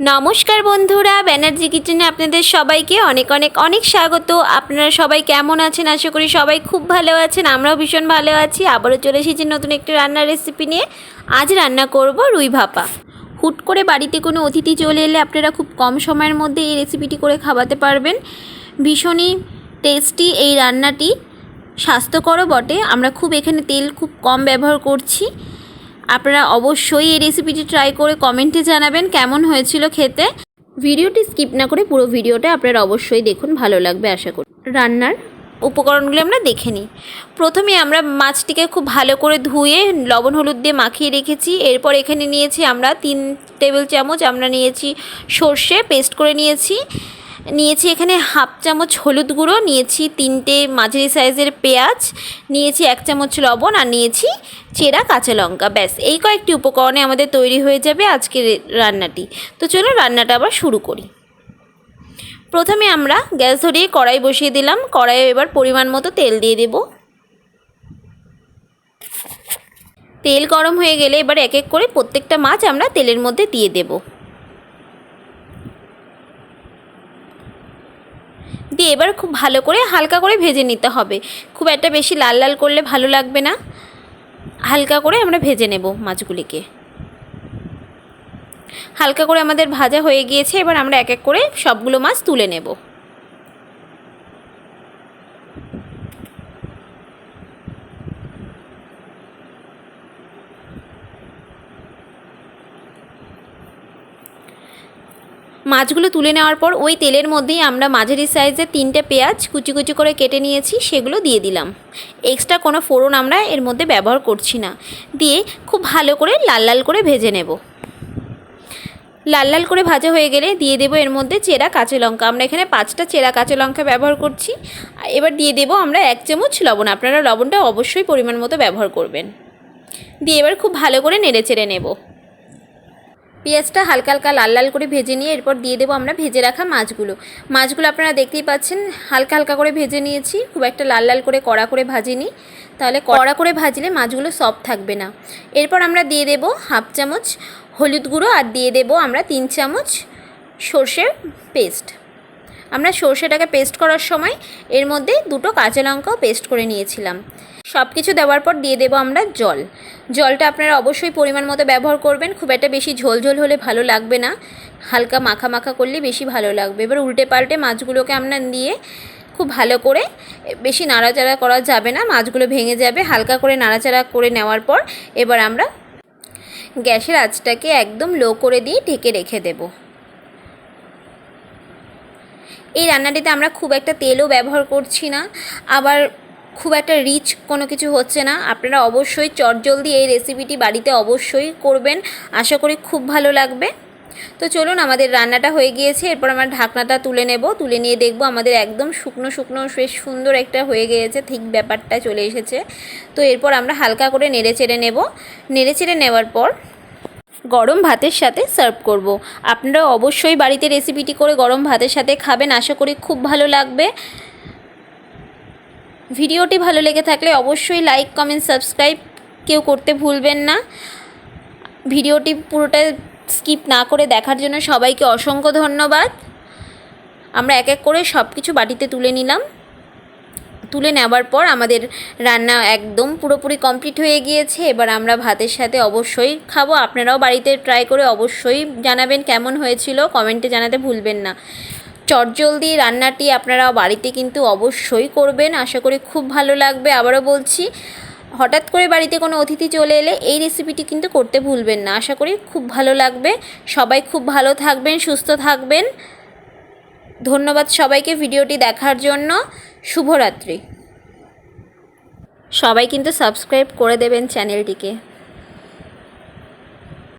নমস্কার বন্ধুরা ব্যানার্জি কিচেনে আপনাদের সবাইকে অনেক অনেক অনেক স্বাগত। আপনারা সবাই কেমন আছেন? আশা করি সবাই খুব ভালো আছেন, আমরাও ভীষণ ভালো আছি। আবারও চলে এসেছি নতুন একটি রান্নার রেসিপি নিয়ে। আজ রান্না করব রুই ভাপা। হুট করে বাড়িতে কোনো অতিথি চলে এলে আপনারা খুব কম সময়ের মধ্যে এই রেসিপিটি করে খাওয়াতে পারবেন। ভীষণই টেস্টি এই রান্নাটি। স্বাস্থ্যকরও বটে। আমরা খুব এখানে তেল খুব কম ব্যবহার করছি। আপনারা অবশ্যই এই রেসিপিটি ট্রাই করে কমেন্টে জানাবেন কেমন হয়েছিল খেতে। ভিডিওটি স্কিপ না করে পুরো ভিডিওটা আপনারা অবশ্যই দেখুন ভালো লাগবে আশা করি। রান্নার উপকরণগুলো আমরা দেখে নিই। প্রথমে আমরা মাছটিকে খুব ভালো করে ধুয়ে লবণ হলুদ দিয়ে মাখিয়ে রেখেছি। এরপর এখানে নিয়েছি আমরা তিন টেবিল চামচ আমরা নিয়েছি সর্ষে পেস্ট করে নিয়েছি। নিয়েছি এখানে হাফ চামচ হলুদ গুঁড়ো, নিয়েছি তিনটে মাঝারি সাইজের পেঁয়াজ, নিয়েছি এক চামচ লবণ আর নিয়েছি চেরা কাঁচা লঙ্কা। ব্যাস, এই কয়েকটি উপকরণে আমাদের তৈরি হয়ে যাবে আজকের রান্নাটি। তো চলো রান্নাটা আবার শুরু করি। প্রথমে আমরা গ্যাস ধরিয়ে কড়াই বসিয়ে দিলাম। কড়াইয়ে এবার পরিমাণ মতো তেল দিয়ে দেব। তেল গরম হয়ে গেলে এবার এক এক করে প্রত্যেকটা মাছ আমরা তেলের মধ্যে দিয়ে দেবো। দিয়ে এবার খুব ভালো করে হালকা করে ভেজে নিতে হবে। খুব একটা বেশি লাল লাল করলে ভালো লাগবে না। হালকা করে আমরা ভেজে নেব মাছগুলিকে। হালকা করে আমাদের ভাজা হয়ে গিয়েছে, এবার আমরা এক এক করে সবগুলো মাছ তুলে নেব। মাছগুলো তুলে নেওয়ার পর ওই তেলের মধ্যেই আমরা মাঝারি সাইজের তিনটে পেঁয়াজ কুচি কুচি করে কেটে নিয়েছি, সেগুলো দিয়ে দিলাম। এক্সট্রা কোনো ফোড়ন আমরা এর মধ্যে ব্যবহার করছি না। দিয়ে খুব ভালো করে লাল লাল করে ভেজে নেব। লাল লাল করে ভাজা হয়ে গেলে দিয়ে দেবো এর মধ্যে চেরা কাঁচা লঙ্কা। আমরা এখানে পাঁচটা চেরা কাঁচা লঙ্কা ব্যবহার করছি। এবার দিয়ে দেবো আমরা এক চামচ লবণ। আপনারা লবণটা অবশ্যই পরিমাণ মতো ব্যবহার করবেন। দিয়ে এবার খুব ভালো করে নেড়ে চেড়ে নেব। পেঁয়াজটা হালকা হালকা লাল লাল করে ভেজে নিয়ে এরপর দিয়ে দেবো আমরা ভেজে রাখা মাছগুলো। মাছগুলো আপনারা দেখতেই পাচ্ছেন, হালকা হালকা করে ভেজে নিয়েছি। খুব একটা লাল লাল করে কড়া করে ভাজিনি। তাহলে কড়া করে ভাজলে মাছগুলো সফট থাকবে না। এরপর আমরা দিয়ে দেবো হাফ চামচ হলুদ গুঁড়ো আর দিয়ে দেবো আমরা তিন চামচ সর্ষের পেস্ট আমরা সর্ষেটাকে পেস্ট করার সময় এর মধ্যে দুটো কাঁচা লঙ্কাও পেস্ট করে নিয়েছিলাম। সব কিছু দেওয়ার পর দিয়ে দেবো আমরা জল। জলটা আপনারা অবশ্যই পরিমাণ মতো ব্যবহার করবেন, খুব একটা বেশি ঝোল ঝোল হলে ভালো লাগবে না। হালকা মাখা মাখা করলে বেশি ভালো লাগবে। এবার উল্টে পাল্টে মাছগুলোকে আমরা দিয়ে খুব ভালো করে, বেশি নাড়াচাড়া করা যাবে না, মাছগুলো ভেঙে যাবে। হালকা করে নাড়াচাড়া করে নেওয়ার পর এবার আমরা গ্যাসের আঁচটাকে একদম লো করে দিয়ে ঢেকে রেখে দেবো। এই রান্নাটিতে আমরা খুব একটা তেলও ব্যবহার করছি না। আবার খুব একটা রিচ কোনো কিছু হচ্ছে না। আপনারা অবশ্যই চটজলদি এই রেসিপিটি বাড়িতে অবশ্যই করবেন। আশা করি খুব ভালো লাগবে। তো চলুন, আমাদের রান্নাটা হয়ে গিয়েছে। এরপর আমরা ঢাকনাটা তুলে নেব। তুলে নিয়ে দেখব আমাদের একদম শুকনো শুকনো, বেশ সুন্দর একটা হয়ে গিয়েছে। ঠিক ব্যাপারটা চলে এসেছে। তো এরপর আমরা হালকা করে নেড়ে চেড়ে নেব। নেড়ে চেড়ে নেওয়ার পর গরম ভাতের সাথে সার্ভ করব। আপনারা অবশ্যই বাড়িতে রেসিপিটি করে গরম ভাতের সাথে খাবেন। আশা করি খুব ভালো লাগবে। ভিডিওটি ভালো লেগে থাকলে অবশ্যই লাইক, কমেন্ট, সাবস্ক্রাইব কেউ করতে ভুলবেন না। ভিডিওটি পুরোটা স্কিপ না করে দেখার জন্য সবাইকে অসংখ্য ধন্যবাদ। আমরা এক এক করে সব কিছু বাটিতে তুলে নিলাম। তুলে নেওয়ার পর আমাদের রান্না একদম পুরোপুরি কমপ্লিট হয়ে গিয়েছে। এবার আমরা ভাতের সাথে অবশ্যই খাব। আপনারাও বাড়িতে ট্রাই করে অবশ্যই জানাবেন কেমন হয়েছিল। কমেন্টে জানাতে ভুলবেন না। চটজলদি রান্নাটি আপনারা বাড়িতে কিন্তু অবশ্যই করবেন। আশা করি খুব ভালো লাগবে। আবারও বলছি, হঠাৎ করে বাড়িতে কোনো অতিথি চলে এলে এই রেসিপিটি কিন্তু করতে ভুলবেন না। আশা করি খুব ভালো লাগবে। সবাই খুব ভালো থাকবেন, সুস্থ থাকবেন। ধন্যবাদ সবাইকে ভিডিওটি দেখার জন্য। শুভরাত্রি। সবাই কিন্তু সাবস্ক্রাইব করে দেবেন চ্যানেলটিকে।